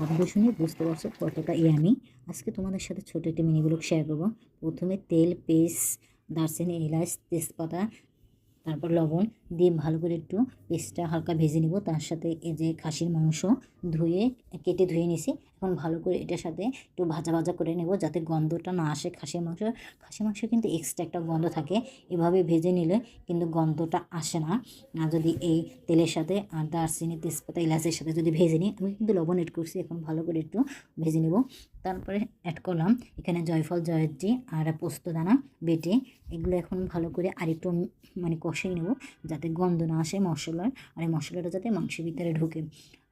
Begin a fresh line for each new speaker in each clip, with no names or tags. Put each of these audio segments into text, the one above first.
শব্দ শুনে বুঝতে পারছ কতটা ইয়ামি। আজকে তোমাদের সাথে ছোটো একটি মিনিগুলো শেয়ার করব। প্রথমে তেল, পেস্ট, দারচিনি, এলাচ, তেজপাতা তারপর লবণ দিয়ে ভালো করে একটু পেস্টটা হালকা ভেজে নিব। তার সাথে এই যে খাসির মাংস ধুয়ে, কেটে ধুয়ে নিছি। এখন ভালো করে এটার সাথে একটু ভাজা ভাজা করে নেব যাতে গন্ধটা না আসে খাসির মাংস। খাসির মাংস কিন্তু এক্সট্রা একটা গন্ধ থাকে। এভাবে ভেজে নিলে কিন্তু গন্ধটা আসে না। আর যদি এই তেলের সাথে আর দারচিনি, তেজপাতা, এলাচের সাথে যদি ভেজে নিই, আমি কিন্তু লবণ এড করছি। এখন ভালো করে একটু ভেজে নেব। তারপরে অ্যাড করলাম এখানে জয়ফল, জয়ত্রী আর পোস্তদানা বেটে। এগুলো এখন ভালো করে আরেকটু মানে কষিয়ে নেব যাতে গন্ধ না আসে মশলার, আর এই মশলাটা যাতে মাংসের ভিতরে ঢুকে।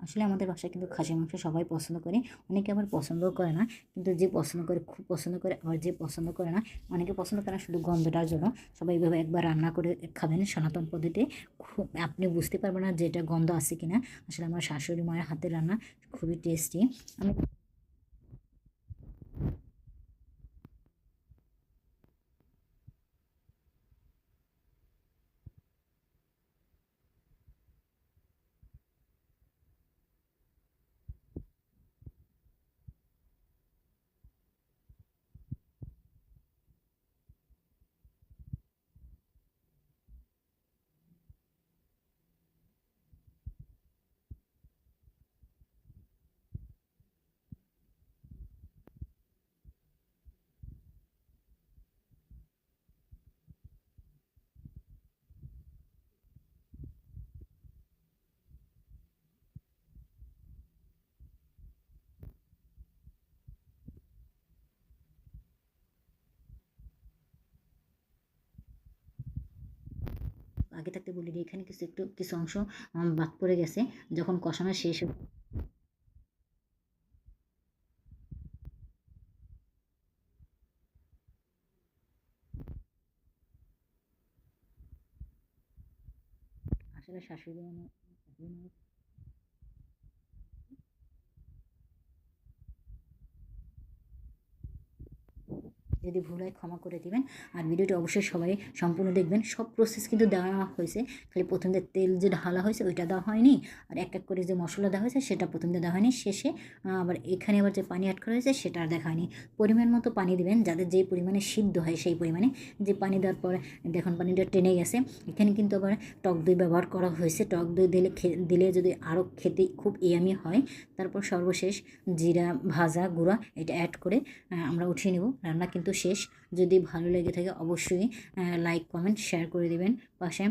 আসলে আমাদের বাসায় কিন্তু খাসি মাংস সবাই পছন্দ করে, অনেকে আবার পছন্দও করে না, কিন্তু যে পছন্দ করে, খুব পছন্দ করে, আবার যে পছন্দ করে না, অনেকে পছন্দ করে না শুধু গন্ধটার জন্য। সবাই এইভাবে একবার রান্না করে খাবেন সনাতন পদ্ধতিতে। খুব, আপনি বুঝতে পারবেন না যে এটা গন্ধ আছে কিনা। আসলে আমার শাশুড়ি মায়ের হাতের রান্না খুবই টেস্টি আমি আগে থাকতে বলি যে এখানে কিছু একটু, কিছু অংশ বাদ পড়ে গেছে। যখন কষানো শেষ আসলে শাশুড়ি যদি ভুল হয় ক্ষমা করে দিবেন। আর ভিডিওটি অবশ্যই সবাই সম্পূর্ণ দেখবেন। সব প্রসেস কিন্তু দেওয়া হয়েছে। খালি প্রথম দিয়ে তেল যে ঢালা হয়েছে ওইটা দেওয়া হয়নি। আর এক এক করে যে মশলা দেওয়া হয়েছে সেটা প্রথম দেওয়া হয়নি। শেষে আবার এখানে আবার যে পানি অ্যাড করা হয়েছে সেটা আর দেখা হয়নি। পরিমাণ মতো পানি দিবেন যাদের যে পরিমাণে সিদ্ধ হয় সেই পরিমাণে। যে পানি দেওয়ার পরে দেখুন পানিটা টেনে গেছে। এখানে কিন্তু আবার টক দই ব্যবহার করা হয়েছে। টক দই দিলে দিলে যদি আরও খেতে খুব ইয়ামি হয়, তারপর সর্বশেষ জিরা, ভাজা, গুঁড়া এটা অ্যাড করে আমরা উঠিয়ে নেব। রান্না কিন্তু শেষ। যদি ভালো লেগে থাকে অবশ্যই লাইক কমেন্ট শেয়ার করে দেবেন পাশে।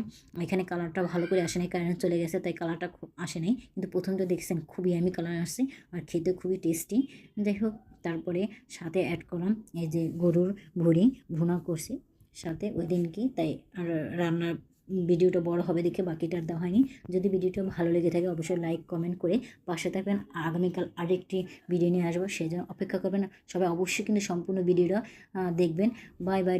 এখানে কালারটা ভালো করে আসে নাই কারেন্ট চলে গেছে, তাই কালারটা খুব আসে নাই। কিন্তু প্রথমটা দেখছেন খুবই আমি কালার আসছে আর খেতে খুবই টেস্টি যাই হোক, তারপরে সাথে অ্যাড করলাম এই যে গরুর ভুড়ি, ভুনা করছি। সাথে ওই দিন কি, তাই আর রান্নার ভিডিওটা বড় হবে দেখে বাকিটা আর দেওয়া হয়নি। যদি ভিডিওটা ভালো লেগে থাকে, অবশ্যই লাইক কমেন্ট করে পাশে থাকবেন। আগামীকাল আরেকটি ভিডিও নিয়ে আসব, সেই জন্য অপেক্ষা করবেন সবাই অবশ্যই কিন্তু সম্পূর্ণ ভিডিওটা দেখবেন। Bye bye